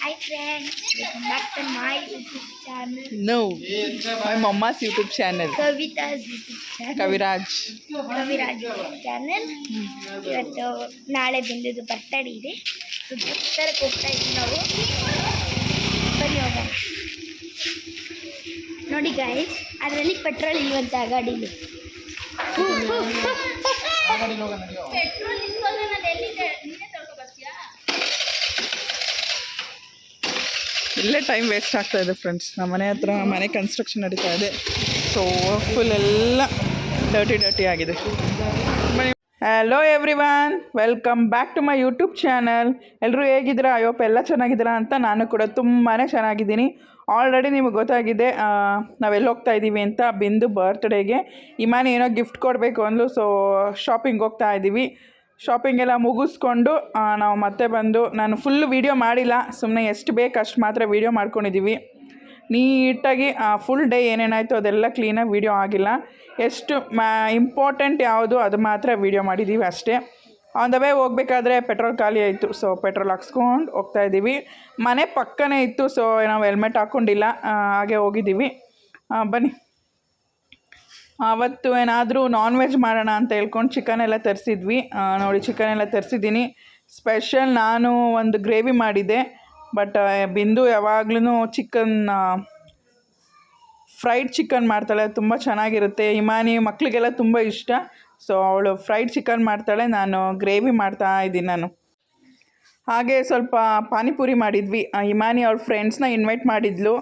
Hi friends welcome my YouTube mamma's YouTube channel Kavita's YouTube Kaviraj Kaviraj channel ಇವತ್ತು ನಾಳೆ ಬಂದಿದ್ದು ಬಟ್ಟಡಿ ಇದೆ. ಸುದುತ್ತರೆ ಹೋಗ್ತಾ ಇದ್ನವು ಪರಿವರ್ತ ನೋಡಿ ಗಾಯ್ಸ್ ಆದರಲ್ಲಿ પેટ્રોલ ಇಲ್ಲ ಅಂತ ಆಗಡಿಲಿ ಆಗಡಿ ಪೆಟ್ರೋಲ್ ಇಸ್ ಅಲ್ಲ ನ ಇಲ್ಲೇ ಟೈಮ್ ವೇಸ್ಟ್ ಆಗ್ತಾ ಇದೆ ಫ್ರೆಂಡ್ಸ್ ನಮ್ಮ ಮನೆ ಹತ್ರ ಮನೆ ಕನ್ಸ್ಟ್ರಕ್ಷನ್ ನಡೀತಾ ಇದೆ. ಸೊ ಫುಲ್ ಎಲ್ಲ ಡರ್ಟಿ ಡರ್ಟಿ ಆಗಿದೆ. Hello everyone welcome back to my YouTube channel ಎಲ್ಲರೂ ಹೇಗಿದ್ದೀರಾ ಹೋಪ್ ಎಲ್ಲ ಚೆನ್ನಾಗಿದ್ದೀರಾ ಅಂತ ನಾನು ಕೂಡ ತುಂಬಾ ಚೆನ್ನಾಗಿದ್ದೀನಿ. ಆಲ್ರೆಡಿ ನಿಮಗೆ ಗೊತ್ತಾಗಿದೆ ನಾವೆಲ್ಲ ಹೋಗ್ತಾ ಇದ್ದೀವಿ ಅಂತ ಬಿಂದು ಬರ್ತ್ಡೇಗೆ ಇಮಾನಿ ಏನೋ ಗಿಫ್ಟ್ ಕೊಡಬೇಕು ಅಂದ್ಲು ಸೊ ಶಾಪಿಂಗ್ ಹೋಗ್ತಾ ಇದ್ದೀವಿ ಶಾಪಿಂಗ್ ಎಲ್ಲ ಮುಗಿಸ್ಕೊಂಡು ನಾವು ಮತ್ತೆ ಬಂದು, ನಾನು ಫುಲ್ ವೀಡಿಯೋ ಮಾಡಿಲ್ಲ ಸುಮ್ಮನೆ ಎಷ್ಟು ಬೇಕು ಅಷ್ಟು ಮಾತ್ರ ವೀಡಿಯೋ ಮಾಡ್ಕೊಂಡಿದ್ದೀವಿ ನೀಟಾಗಿ ಫುಲ್ ಡೇ ಏನೇನಾಯಿತು ಅದೆಲ್ಲ ಕ್ಲೀನಾಗಿ ವೀಡಿಯೋ ಆಗಿಲ್ಲ. ಎಷ್ಟು ಮಾ ಇಂಪಾರ್ಟೆಂಟ್ ಯಾವುದು ಅದು ಮಾತ್ರ ವೀಡಿಯೋ ಮಾಡಿದ್ದೀವಿ ಅಷ್ಟೇ. ಆನ್ ದ ವೇ ಹೋಗ್ಬೇಕಾದ್ರೆ ಪೆಟ್ರೋಲ್ ಖಾಲಿ ಆಯಿತು ಸೊ ಪೆಟ್ರೋಲ್ ಹಾಕ್ಸ್ಕೊಂಡು ಹೋಗ್ತಾ ಇದ್ದೀವಿ ಮನೆ ಪಕ್ಕನೇ ಇತ್ತು ಸೊ ನಾವು ಹೆಲ್ಮೆಟ್ ಹಾಕ್ಕೊಂಡಿಲ್ಲ ಹಾಗೆ ಹೋಗಿದ್ದೀವಿ ಬನ್ನಿ. ಅವತ್ತು ಏನಾದರೂ ನಾನ್ ವೆಜ್ ಮಾಡೋಣ ಅಂತ ಹೇಳ್ಕೊಂಡು ಚಿಕನ್ ಎಲ್ಲ ತರಿಸಿದ್ವಿ. ನೋಡಿ ಚಿಕನ್ ಎಲ್ಲ ತರಿಸಿದ್ದೀನಿ. ಸ್ಪೆಷಲ್ ನಾನು ಒಂದು ಗ್ರೇವಿ ಮಾಡಿದ್ದೆ. ಬಟ್ ಬಿಂದು ಯಾವಾಗ್ಲೂ ಚಿಕನ್ ಫ್ರೈಡ್ ಚಿಕನ್ ಮಾಡ್ತಾಳೆ. ತುಂಬ ಚೆನ್ನಾಗಿರುತ್ತೆ. ಇಮಾನಿ ಮಕ್ಕಳಿಗೆಲ್ಲ ತುಂಬ ಇಷ್ಟ. ಸೊ ಅವಳು ಫ್ರೈಡ್ ಚಿಕನ್ ಮಾಡ್ತಾಳೆ. ನಾನು ಗ್ರೇವಿ ಮಾಡ್ತಾ ಇದ್ದೀನಿ ನಾನು. ಹಾಗೆ ಸ್ವಲ್ಪ ಪಾನಿಪುರಿ ಮಾಡಿದ್ವಿ. ಹಿಮಾನಿ ಅವ್ಳ ಫ್ರೆಂಡ್ಸ್ನ ಇನ್ವೈಟ್ ಮಾಡಿದ್ಲು.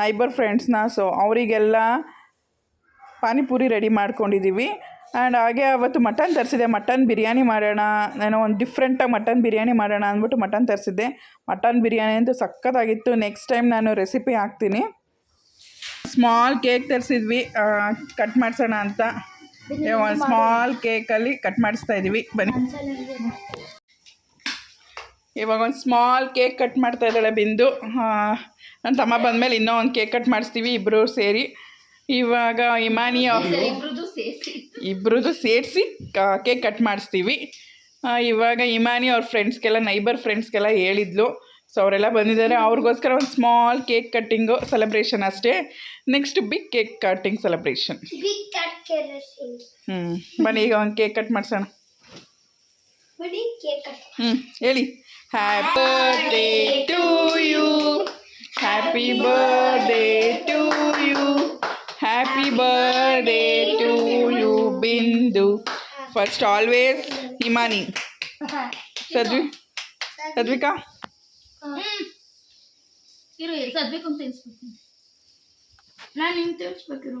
ನೈಬರ್ ಫ್ರೆಂಡ್ಸ್ನ ಸೊ ಅವರಿಗೆಲ್ಲ ಪಾನಿಪುರಿ ರೆಡಿ ಮಾಡ್ಕೊಂಡಿದ್ದೀವಿ. ಆ್ಯಂಡ್ ಹಾಗೆ ಅವತ್ತು ಮಟನ್ ತರಿಸಿದೆ. ಮಟನ್ ಬಿರಿಯಾನಿ ಮಾಡೋಣ ನಾನು ಒಂದು ಡಿಫ್ರೆಂಟಾಗಿ ಮಟನ್ ಬಿರಿಯಾನಿ ಮಾಡೋಣ ಅಂದ್ಬಿಟ್ಟು ಮಟನ್ ತರಿಸಿದ್ದೆ. ಮಟನ್ ಬಿರಿಯಾನಿ ಅಂತೂ ಸಖತ್ತಾಗಿತ್ತು ನೆಕ್ಸ್ಟ್ ಟೈಮ್ ನಾನು ರೆಸಿಪಿ ಹಾಕ್ತೀನಿ. ಸ್ಮಾಲ್ ಕೇಕ್ ತರಿಸಿದ್ವಿ. ಕಟ್ ಮಾಡಿಸೋಣ ಅಂತ. ಒಂದು ಸ್ಮಾಲ್ ಕೇಕಲ್ಲಿ ಕಟ್ ಮಾಡಿಸ್ತಾ ಇದ್ದೀವಿ ಬನ್ನಿ. ಇವಾಗ ಒಂದು ಸ್ಮಾಲ್ ಕೇಕ್ ಕಟ್ ಮಾಡ್ತಾ ಇದ್ದಾಳೆ ಬಿಂದು. ನನ್ನ ತಮ್ಮ ಬಂದಮೇಲೆ ಇನ್ನೂ ಒಂದು ಕೇಕ್ ಕಟ್ ಮಾಡಿಸ್ತೀವಿ ಇಬ್ಬರು ಸೇರಿ. ಇವಾಗ ಇಮಾನಿ ಇಬ್ರದ್ದು ಸೇರಿಸಿ. ಕೇಕ್ ಕಟ್ ಮಾಡಿಸ್ತೀವಿ. ಇವಾಗ ಇಮಾನಿ ಅವ್ರ ಫ್ರೆಂಡ್ಸ್ಗೆಲ್ಲ ನೈಬರ್ ಫ್ರೆಂಡ್ಸ್ಗೆಲ್ಲ ಹೇಳಿದ್ಲು. ಸೊ ಅವರೆಲ್ಲ ಬಂದಿದ್ದಾರೆ. ಅವ್ರಿಗೋಸ್ಕರ ಒಂದು ಸ್ಮಾಲ್ ಕೇಕ್ ಕಟ್ಟಿಂಗು ಸೆಲೆಬ್ರೇಷನ್ ಅಷ್ಟೇ. Next big cake cutting celebration. ಹ್ಞೂ ಬನ್ನಿ ಈಗ ಒಂದು ಕೇಕ್ ಕಟ್ ಮಾಡಿಸೋಣ. ಹ್ಞೂ ಹೇಳಿ. Happy birthday to you happy birthday to you happy birthday to you Bindu first always Himani Sadvi Sadvika ಇರು ಇರು ಸದ್ಬೇಕು ಅಂತ ತಿನ್ಸ್ಬೇಕು ನಾನು ನಿಮ್ಗೆ ತಿನ್ಸ್ಬೇಕಿರು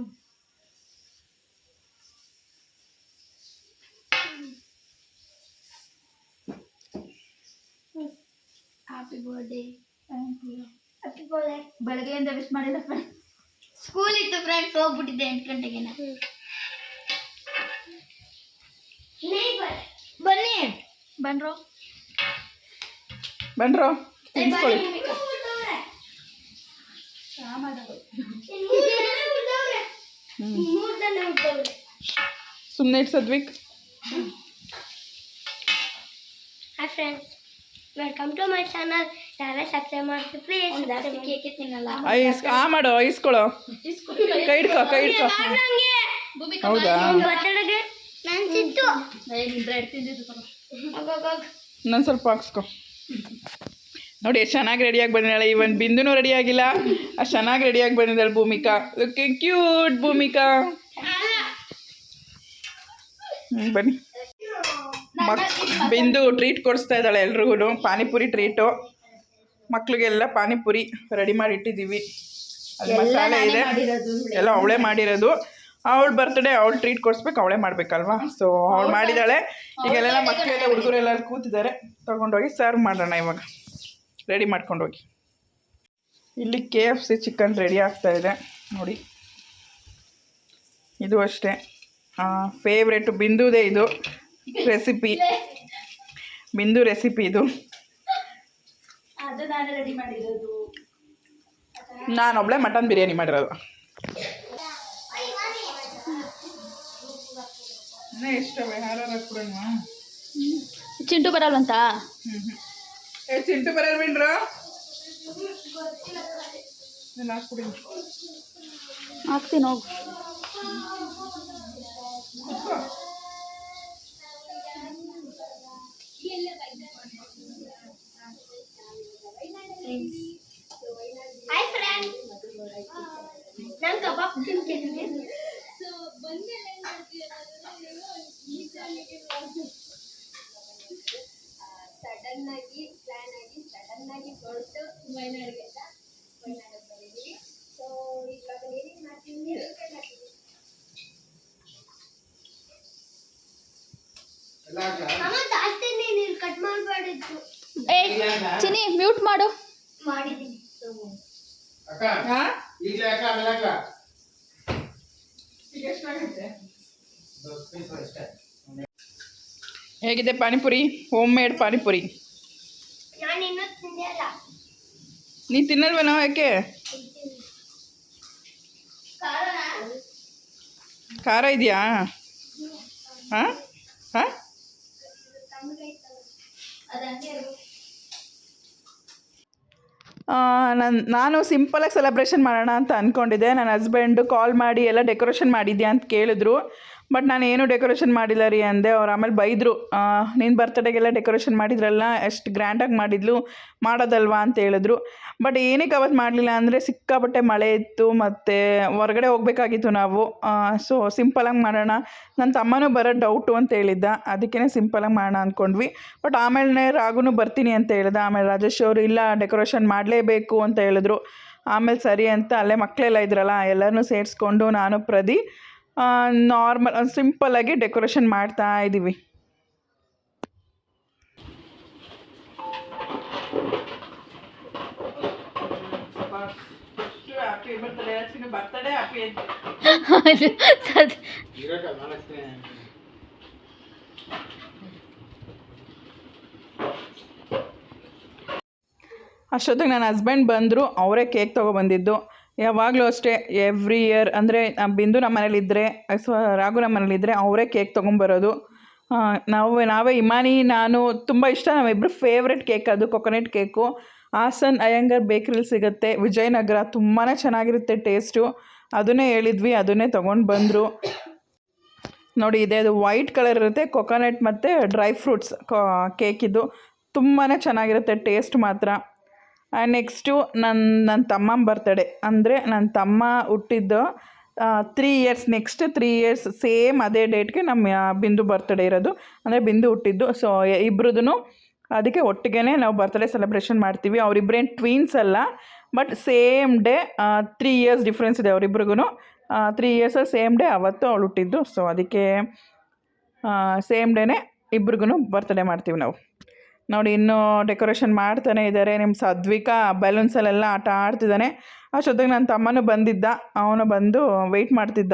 ಹ್ಯಾಪಿ ಬರ್ಡೇ ಹ್ಯಾಪಿ ಬರ್ಡೇ ಬೆಳಗ್ಗೆಯಿಂದ ವಿಶ್ ಮಾಡಿಲ್ಲ ಫ್ರೆಂಡ್ ಸ್ಕೂಲ್ ಇತ್ತು ಫ್ರೆಂಡ್ಸ್ ಹೋಗ್ಬಿಟ್ಟಿದ್ದೆ ಎಂಟು ಗಂಟೆಗೆ ಬನ್ನಿ. ಬನ್ರೋ. ಬನ್ರೋ ಸುಮ್ಮನೆ ಇಟ್ಟು Sadvik hi friends welcome to my channel ಯಾರೇ ಸಬ್ಸ್ಕ್ರೈಬ್ ಮಾಡ್ತೀವಿ ಪ್ಲೀಸ್ ಕೇಕೆ ತಿನ್ನಲ್ಲ ಐಸ್ ಆ ಮಾಡು ಐಸ್ಕೊಳ್ಳೋ ಕೈ ಇಡ್ಕೊ ಕೈ ಹಿಡ್ಕೊ ಹೌದಾ? ಬರ್ತಡೆಗೆ ನಾನು ಸಿಟ್ಟು. ಬ್ರೆಡ್ ತಿಂದಿದ್ದು ತಗೋ. ನಾನು ಸ್ವಲ್ಪ ಹಾಕ್ಸ್ಕೊ. ನೋಡಿ ಎಷ್ಟು ಚೆನ್ನಾಗಿ ರೆಡಿಯಾಗಿ ಬಂದಿದ್ದಾಳೆ. ಇವನ್ ಬಿಂದುನೂ ರೆಡಿ ಆಗಿಲ್ಲ. ಅಷ್ಟು ಚೆನ್ನಾಗಿ ರೆಡಿಯಾಗಿ ಬಂದಿದ್ದಾಳೆ ಭೂಮಿಕಾ. Looking cute Bhoomika. ಹ್ಮ್, ಬನ್ನಿ. ಮಕ್ ಬಿಂದು ಟ್ರೀಟ್ ಕೊಡಿಸ್ತಾ ಇದ್ದಾಳೆ ಎಲ್ರಿಗೂ ಪಾನಿಪುರಿ ಟ್ರೀಟು ಮಕ್ಳಿಗೆಲ್ಲ ಪಾನಿಪುರಿ ರೆಡಿ ಮಾಡಿ ಇಟ್ಟಿದ್ದೀವಿ. ಅಲ್ಲಿ ಮಸಾಲೆ ಇದೆ. ಎಲ್ಲ ಅವಳೇ ಮಾಡಿರೋದು. ಅವಳ ಬರ್ತ್ಡೇ ಅವಳು ಟ್ರೀಟ್ ಕೊಡಿಸ್ಬೇಕು ಅವಳೇ ಮಾಡಬೇಕಲ್ವಾ? ಸೊ ಅವಳು ಮಾಡಿದ್ದಾಳೆ. ಈಗೆಲ್ಲ ಮಕ್ಕಳೆಲ್ಲ ಹುಡುಗರೆಲ್ಲ ಕೂತಿದ್ದಾರೆ. ತೊಗೊಂಡೋಗಿ ಸರ್ವ್ ಮಾಡೋಣ ಇವಾಗ. ರೆಡಿ ಮಾಡ್ಕೊಂಡೋಗಿ. ಇಲ್ಲಿ K F C chicken ready ಆಗ್ತಾ ಇದೆ. ನೋಡಿ. ಇದು ಅಷ್ಟೇ. ಫೇವ್ರೇಟು ಬಿಂದುದೇ ಇದು. ರೆಸಿಪಿ ಬಿಂದು ರೆಸಿಪಿ ಇದು. ಅದು ನಾನು ರೆಡಿ ಮಾಡಿರೋದು. ನಾನೊಬ್ಳೆ ಮಟನ್ ಬಿರಿಯಾನಿ ಮಾಡಿರೋದು. ಚಿಂಟು ಬರಲ್ವಂತ? ಏ ಚಿಂಟು ಬರಲ್ ನಾನು ಹಾಕ್ಬಿಡಿ ಹಾಕ್ತೀನಿ ಹೋಗು ಹಾಯ್ ಫ್ರೆಂಡ್ ನಾನು ಕಬಾಬ್ ತಿಂತೀನಿ ಸಡನ್ ಆಗಿ ಪ್ಲಾನ್ ಆಗಿ ಸಡನ್ ಆಗಿ ಹೊರಟು ವಯನಾಡಿಗೆ ಅಂತ ವಯನಾಡಿಗೆ ಬಂದಿದ್ದೀವಿ ಸೊ ಇವಾಗ ಏನೇನು ಮಾಡ್ತೀವಿ ಅಂತ ಮಾಡ್ತೀವಿ ಅಮ್ಮ ಜಾಸ್ತಿ ನೀನು ಕಟ್ ಮಾಡಬೇಡಿತ್ತು ಏ ಚಿನಿ ಮ್ಯೂಟ್ ಮಾಡು. ಹೇಗಿದೆ ಪಾನಿಪುರಿ? ಹೋಮ್ ಮೇಡ್ ಪಾನಿಪುರಿ ನೀ ತಿನ್ನಲ್ವೇನೋ ಯಾಕೆ? ಖಾರ. ಇದೆಯಾ? ಹಾಂ ಹಾಂ ಅದು ಹಂಗೆ ನಾನು ನಾನು ಸಿಂಪಲಾಗಿ ಸೆಲೆಬ್ರೇಷನ್ ಮಾಡೋಣ ಅಂತ ಅಂದ್ಕೊಂಡಿದ್ದೆ ನನ್ನ ಹಸ್ಬೆಂಡು ಕಾಲ್ ಮಾಡಿ ಎಲ್ಲ ಡೆಕೋರೇಷನ್ ಮಾಡಿದ್ಯಾ ಅಂತ ಕೇಳಿದ್ರು. ಬಟ್ ನಾನು ಏನು ಡೆಕೋರೇಷನ್ ಮಾಡಿಲ್ಲ ರೀ ಅಂದೆ. ಅವ್ರು ಆಮೇಲೆ ಬೈದರು ನಿನ್ನ ಬರ್ತಡೇಗೆಲ್ಲ ಡೆಕೋರೇಷನ್ ಮಾಡಿದ್ರಲ್ಲ, ಎಷ್ಟು ಗ್ರ್ಯಾಂಡಾಗಿ ಮಾಡಿದ್ಲು, ಮಾಡೋದಲ್ವಾ? ಅಂತ ಹೇಳಿದ್ರು. ಬಟ್ ಏನಕ್ಕೆ ಅವತ್ತು ಮಾಡಲಿಲ್ಲ ಅಂದರೆ, ಸಿಕ್ಕಾಪಟ್ಟೆ ಮಳೆ ಇತ್ತು, ಮತ್ತು ಹೊರಗಡೆ ಹೋಗಬೇಕಾಗಿತ್ತು ನಾವು. ಸೊ ಸಿಂಪಲಾಗಿ ಮಾಡೋಣ. ನನ್ನ ತಮ್ಮನೂ ಬರೋ ಡೌಟು ಅಂತ ಹೇಳಿದ್ದ. ಅದಕ್ಕೇ ಸಿಂಪಲಾಗಿ ಮಾಡೋಣ ಅಂದ್ಕೊಂಡ್ವಿ ಬಟ್ ಆಮೇಲೆ ರಾಗುನು ಬರ್ತೀನಿ ಅಂತ ಹೇಳಿದ. ಆಮೇಲೆ ರಾಜೇಶ್ ಅವರು, ಇಲ್ಲ ಡೆಕೋರೇಷನ್ ಮಾಡಲೇಬೇಕು ಅಂತ ಹೇಳಿದ್ರು. ಆಮೇಲೆ ಸರಿ ಅಂತ ಅಲ್ಲೇ ಮಕ್ಕಳೆಲ್ಲ ಇದ್ರಲ್ಲ ಎಲ್ಲರನ್ನೂ ಸೇರಿಸ್ಕೊಂಡು ನಾನು ಪ್ರದಿ ನಾರ್ಮಲ್ ಸಿಂಪಲ್ಲಾಗಿ ಡೆಕೋರೇಷನ್ ಮಾಡ್ತಾ ಇದ್ದೀವಿ ಅಷ್ಟೊತ್ತಿಗೆ ನನ್ನ ಹಸ್ಬೆಂಡ್ ಬಂದರು ಅವರೇ ಕೇಕ್ ತೊಗೊಬಂದಿದ್ದು ಯಾವಾಗಲೂ ಅಷ್ಟೇ ಎವ್ರಿ ಇಯರ್ ಅಂದರೆ ಬಿಂದು ನಮ್ಮ ಮನೇಲಿದ್ದರೆ ಅಥವಾ ರಾಘು ನಮ್ಮ ಮನೇಲಿದ್ದರೆ ಅವರೇ ಕೇಕ್ ತೊಗೊಂಬರೋದು. ನಾವು, ನಾವೇ, ಇಮಾನಿ, ನಾನು ತುಂಬ ಇಷ್ಟ ನಾವಿಬ್ಬರು ಫೇವ್ರೆಟ್ ಕೇಕ್ ಅದು ಕೊಕೊನೆಟ್ ಕೇಕು ಹಾಸನ್ ಅಯ್ಯಂಗರ್ ಬೇಕ್ರಿಲಿ ಸಿಗುತ್ತೆ, ವಿಜಯನಗರ ತುಂಬಾ ಚೆನ್ನಾಗಿರುತ್ತೆ ಟೇಸ್ಟು ಅದನ್ನೇ ಹೇಳಿದ್ವಿ, ಅದನ್ನೇ ತೊಗೊಂಡು ಬಂದರು. ನೋಡಿ, ಇದೆ, ಅದು ವೈಟ್ ಕಲರ್ ಇರುತ್ತೆ ಕೊಕೊನೆಟ್ ಮತ್ತು ಡ್ರೈ ಫ್ರೂಟ್ಸ್ ಕೇಕಿದ್ದು ತುಂಬಾ ಚೆನ್ನಾಗಿರುತ್ತೆ ಟೇಸ್ಟ್ ಮಾತ್ರ. ನೆಕ್ಸ್ಟು ನನ್ನ ನನ್ನ ತಮ್ಮ ಬರ್ತಡೇ ಅಂದರೆ ನನ್ನ ತಮ್ಮ ಹುಟ್ಟಿದ್ದು three years next three years same ಅದೇ ಡೇಟ್ಗೆ ನಮ್ಮ ಬಿಂದು ಬರ್ತಡೇ ಇರೋದು. ಅಂದರೆ ಬಿಂದು ಹುಟ್ಟಿದ್ದು. ಸೊ ಇಬ್ರದ್ದು ಅದಕ್ಕೆ ಒಟ್ಟಿಗೆ ನಾವು ಬರ್ತಡೇ ಸೆಲೆಬ್ರೇಷನ್ ಮಾಡ್ತೀವಿ. ಅವರಿಬ್ಬರೇನು ಟ್ವೀನ್ಸ್ ಅಲ್ಲ. But same day three years difference ಇದೆ ಅವರಿಬ್ರಿಗೂ ತ್ರೀ ಇಯರ್ಸ್ ಸೇಮ್ ಡೇ ಅವತ್ತು ಅವಳು ಹುಟ್ಟಿದ್ದು. ಸೊ ಅದಕ್ಕೆ ಸೇಮ್ ಡೇನೇ ಇಬ್ರಿಗೂ ಬರ್ತಡೇ ಮಾಡ್ತೀವಿ ನಾವು. ನೋಡಿ, ಇನ್ನೂ ಡೆಕೋರೇಷನ್ ಮಾಡ್ತಾನೆ ಇದ್ದಾರೆ ನಿಮ್ಮ ಸದ್ವಿಕ ಬಲೂನ್ಸಲ್ಲೆಲ್ಲ ಆಟ ಆಡ್ತಿದ್ದಾನೆ ಅಷ್ಟೊತ್ತಿಗೆ ನನ್ನ ತಮ್ಮನು ಬಂದಿದ್ದ. ಅವನು ಬಂದು ವೆಯ್ಟ್ ಮಾಡ್ತಿದ್ದ.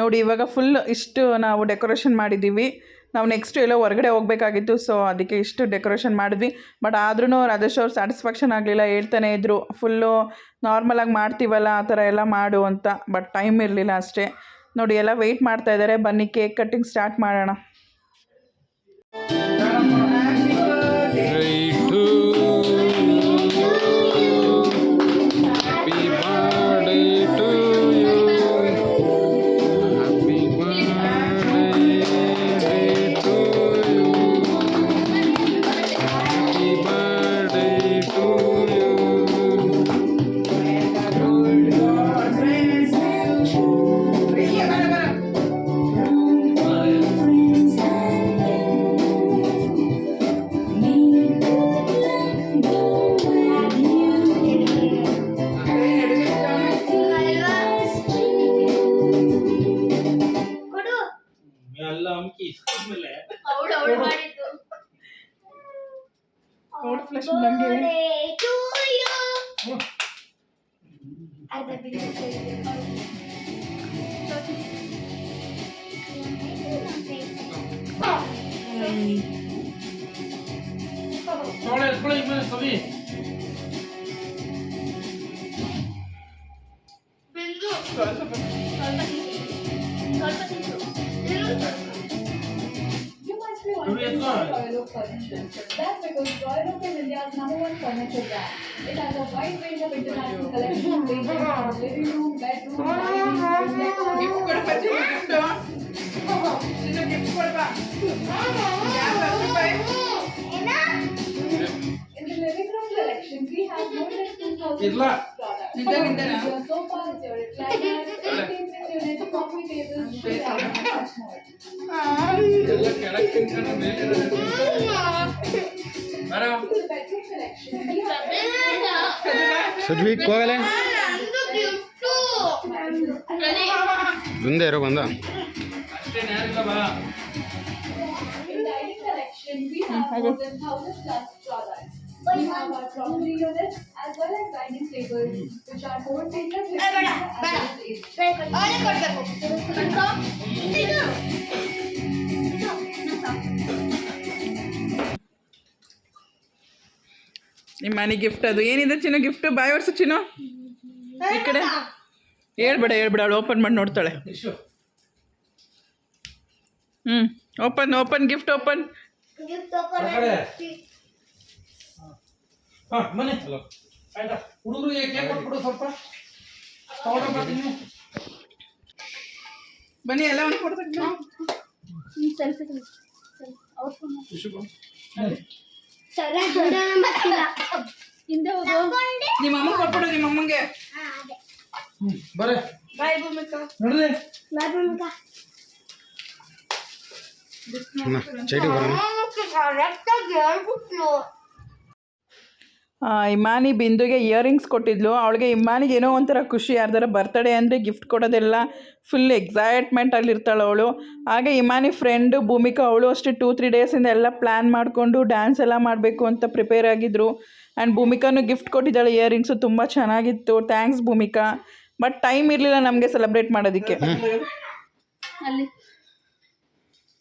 ನೋಡಿ, ಇವಾಗ ಫುಲ್ ಇಷ್ಟು ನಾವು ಡೆಕೋರೇಷನ್ ಮಾಡಿದ್ದೀವಿ. ನಾವು ನೆಕ್ಸ್ಟ್ ಎಲ್ಲೋ ಹೊರಗಡೆ ಹೋಗಬೇಕಾಗಿತ್ತು ಸೊ ಅದಕ್ಕೆ ಇಷ್ಟು ಡೆಕೋರೇಷನ್ ಮಾಡಿದ್ವಿ. ಬಟ್ ಆದ್ರೂ ರಾಜೇಶ್ ಅವ್ರು ಸ್ಯಾಟಿಸ್ಫ್ಯಾಕ್ಷನ್ ಆಗಲಿಲ್ಲ, ಹೇಳ್ತಾನೆ ಇದ್ದರು ಫುಲ್ಲು ನಾರ್ಮಲಾಗಿ ಮಾಡ್ತೀವಲ್ಲ, ಆ ಥರ ಎಲ್ಲ ಮಾಡು ಅಂತ. ಬಟ್ ಟೈಮ್ ಇರಲಿಲ್ಲ ಅಷ್ಟೇ. ನೋಡಿ, ಎಲ್ಲ ವೆಯ್ಟ್ ಮಾಡ್ತಾ ಇದ್ದಾರೆ ಬನ್ನಿ ಕೇಕ್ ಕಟ್ಟಿಂಗ್ ಸ್ಟಾರ್ಟ್ ಮಾಡೋಣ. ಅಮ್ಕಿ ಮೇಲೆ ಅವಳು ಅವಳು ಮಾಡಿದ್ದು Code flash ನಂಗೆ. Birthday to you. ಅರ್ಧ ಬಿಡಿ ನೋಡ ಎತ್ಕೊಳ್ಳಿ ಮೇಲೆ ಸವಿ ಬಿಂದು ಸ್ವಲ್ಪ ತಿಂದು ಇನ್ನೂ ಸ್ವಲ್ಪ. ಸವಿ Royal That's because Royal Oak is India's number one furniture brand. It has a wide range of international collection, ranging from living room, bedroom, dining, In the living room collection, we have more than 2,000 products. From furniture, sofas, your recliners, everything ಎಲ್ಲ ತಿನ್ಕೊಂಡು ಮೇಲೆ ಹೋಗಲೇ ಮುಂದೆ ಇರೋ ಬಂದ. ಅಷ್ಟೇ units as well as dining tables, which are AC. ನಿಮ್ಮ ಮನೆ ಗಿಫ್ಟ್ ಅದು ಏನಿದೆ ಚಿನ್ನ ಗಿಫ್ಟ್ ಬಾಯ್ ವರ್ಷ ಚಿನ್ನು ಈ ಕಡೆ ಹೇಳ್ಬೇಡ ಹೇಳ್ಬೇಡ ಅವಳು ಓಪನ್ ಮಾಡಿ ನೋಡ್ತಾಳೆ ಹ್ಮ್ ಹ್ಞೂ ಓಪನ್ ಓಪನ್ ಗಿಫ್ಟ್ ಓಪನ್ ಕಡೆ ಹಾ ಮನೆ. ಹಲೋ. ಆಯ್ತಾ? ಹುಡುಗರು ಕೇಕ್ ಕೊಟ್ಬಿಡು ಸ್ವಲ್ಪ. ತಗೊಂಡಪ್ಪ ತಿನ್ನು ಬನ್ನಿ ಎಲ್ಲ ಒಂದು ಕೊಡ್ತೀನಿ. ನಿಮ್ಮ ಅಮ್ಮ ಕೊಟ್ಬಿಡು ನಿಮ್ಮ ಅಮ್ಮಂಗೆ. ಬರೇ. ಬಾಯ್ ಭೂಮಿಕಾ. ನೋಡ್ರಿ. ಬಾಯ್ ಭೂಮಿಕಾ. ಚೈಟಿ ಬರೋಣ. ಕರೆಕ್ಟಾಗಿ ಹೇಳ್ಬಿಟ್ಲು ಇಮಾನಿ ಬಿಂದುಗೆ ಇಯರಿಂಗ್ಸ್ ಕೊಟ್ಟಿದ್ಲು. ಅವಳಿಗೆ ಇಮಾನಿಗೆ ಏನೋ ಒಂಥರ ಖುಷಿ, ಯಾರ್ದಾರ ಬರ್ತಡೇ ಅಂದರೆ ಗಿಫ್ಟ್ ಕೊಡೋದೆಲ್ಲ ಫುಲ್ ಎಕ್ಸೈಟ್ಮೆಂಟಲ್ಲಿ ಇರ್ತಾಳೆ ಅವಳು. ಹಾಗೆ ಇಮಾನಿ ಫ್ರೆಂಡು ಭೂಮಿಕಾ, ಅವಳು ಅಷ್ಟೇ ಟೂ ತ್ರೀ ಡೇಸಿಂದ ಎಲ್ಲ ಪ್ಲ್ಯಾನ್ ಮಾಡಿಕೊಂಡು ಡ್ಯಾನ್ಸ್ ಎಲ್ಲ ಮಾಡಬೇಕು ಅಂತ ಪ್ರಿಪೇರ್ ಆಗಿದ್ದರು ಆ್ಯಂಡ್ ಭೂಮಿಕಾನು ಗಿಫ್ಟ್ ಕೊಟ್ಟಿದ್ದಾಳೆ ಇಯರಿಂಗ್ಸು ತುಂಬ ಚೆನ್ನಾಗಿತ್ತು. ಥ್ಯಾಂಕ್ಸ್ ಭೂಮಿಕಾ. ಬಟ್ ಟೈಮ್ ಇರಲಿಲ್ಲ ನಮಗೆ ಸೆಲೆಬ್ರೇಟ್ ಮಾಡೋದಕ್ಕೆ.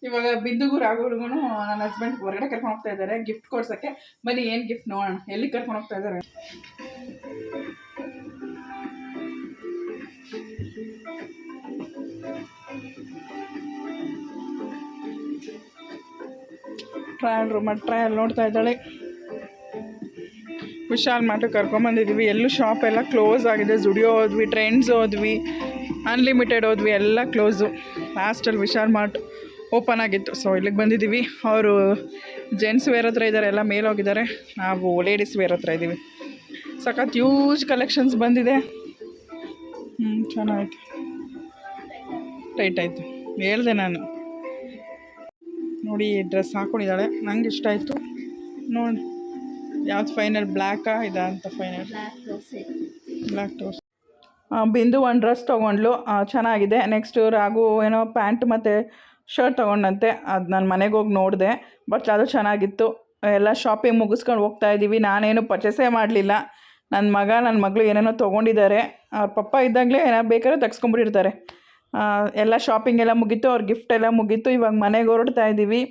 ಇವಾಗ ಬಿಂದುಗೂ ರಾಘವ್ರಿಗೂ ನನ್ನ ಹಸ್ಬೆಂಡ್ ಹೊರಗಡೆ ಕರ್ಕೊಂಡು ಹೋಗ್ತಾ ಇದ್ದಾರೆ ಗಿಫ್ಟ್ ಕೊಡ್ಸಕ್ಕೆ. ಬನ್ನಿ, ಏನು ಗಿಫ್ಟ್ ನೋಡೋಣ. ಎಲ್ಲಿ ಕರ್ಕೊಂಡು ಹೋಗ್ತಾ ಇದ್ದಾರೆ ಟ್ರಯಲ್ ರೂಮ್ ಟ್ರಯಲ್ ನೋಡ್ತಾ ಇದ್ದಾಳೆ. ವಿಶಾಲ್ ಮಾರ್ಟ್ ಕರ್ಕೊಂಬಂದಿದ್ದೀವಿ ಎಲ್ಲೂ ಶಾಪ್ ಎಲ್ಲ ಕ್ಲೋಸ್ ಆಗಿದೆ. ಜುಡಿಯೋ ಹೋದ್ವಿ ಟ್ರೆಂಡ್ಸ್ ಹೋದ್ವಿ ಅನ್ಲಿಮಿಟೆಡ್ ಹೋದ್ವಿ, ಎಲ್ಲ ಕ್ಲೋಸು ಲಾಸ್ಟಲ್ಲಿ ವಿಶಾಲ್ ಮಾರ್ಟ್. ಓಪನ್ ಆಗಿತ್ತು. ಸೊ ಇಲ್ಲಿಗೆ ಬಂದಿದ್ದೀವಿ ಅವರು ಜೆಂಟ್ಸ್ ವೇರ್ ಹತ್ರ ಇದ್ದಾರೆ ಎಲ್ಲ ಮೇಲೆ ಹೋಗಿದ್ದಾರೆ. ನಾವು ಲೇಡೀಸ್ ವೇರ್ ಹತ್ರ ಇದ್ದೀವಿ ಸಖತ್ ಯೂಜ್ ಕಲೆಕ್ಷನ್ಸ್ ಬಂದಿದೆ. ಹ್ಞೂ ಚೆನ್ನಾಗಿತ್ತು ಟೈಟ್ ಆಯಿತು. ಹೇಳ್ದೆ ನಾನು. ನೋಡಿ ಡ್ರೆಸ್ ಹಾಕ್ಕೊಂಡಿದ್ದಾಳೆ ನಂಗೆ ಇಷ್ಟ ಆಯಿತು. ನೋಡಿ ಯಾವ್ದು ಫೈನಲ್ ಬ್ಲ್ಯಾಕಾ ಇದ ಅಂತ ಫೈನಲ್ ಬ್ಲ್ಯಾಕ್ ಟೋಸ್ ಬಿಂದು ಒಂದು ಡ್ರೆಸ್ ತೊಗೊಂಡ್ಲು. ಚೆನ್ನಾಗಿದೆ. ನೆಕ್ಸ್ಟು ರಾಗು ಏನೋ ಪ್ಯಾಂಟ್ ಮತ್ತು ಶರ್ಟ್ ತೊಗೊಂಡಂತೆ. ಅದು ನಾನು ಮನೆಗೆ ಹೋಗಿ ನೋಡಿದೆ. ಬಟ್ ಅದು ಚೆನ್ನಾಗಿತ್ತು. ಎಲ್ಲ ಶಾಪಿಂಗ್ ಮುಗಿಸ್ಕೊಂಡು ಹೋಗ್ತಾ ಇದ್ದೀವಿ ನಾನೇನು ಪರ್ಚೇಸೇ ಮಾಡಲಿಲ್ಲ. ನನ್ನ ಮಗ ನನ್ನ ಮಗಳು ಏನೇನೋ ತೊಗೊಂಡಿದ್ದಾರೆ. ಅವ್ರ ಪಪ್ಪ ಇದ್ದಾಗಲೇ ಏನೋ ಬೇಕಾದ್ರೆ ತೆಗ್ಸ್ಕೊಂಬಿಟ್ಟಿರ್ತಾರೆ. ಎಲ್ಲ ಶಾಪಿಂಗ್ ಎಲ್ಲ ಮುಗೀತು. ಅವ್ರ ಗಿಫ್ಟ್ ಎಲ್ಲ ಮುಗೀತು. ಇವಾಗ ಮನೆಗೆ ಹೊರಡ್ತಾ ಇದ್ದೀವಿ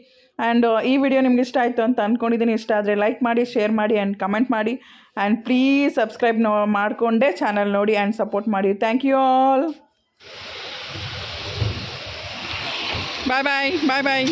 ಆ್ಯಂಡ್ ಈ ವಿಡಿಯೋ ನಿಮ್ಗೆ ಇಷ್ಟ ಆಯಿತು ಅಂತ ಅಂದ್ಕೊಂಡಿದ್ದೀನಿ ಇಷ್ಟ ಆದರೆ ಲೈಕ್ ಮಾಡಿ ಶೇರ್ ಮಾಡಿ ಆ್ಯಂಡ್ ಕಮೆಂಟ್ ಮಾಡಿ. ಆ್ಯಂಡ್ ಪ್ಲೀಸ್ ಸಬ್ಸ್ಕ್ರೈಬ್ ನೋ ಮಾಡಿಕೊಂಡೇ ಚಾನಲ್ ನೋಡಿ ಆ್ಯಂಡ್ ಸಪೋರ್ಟ್ ಮಾಡಿ. Thank you all bye bye bye bye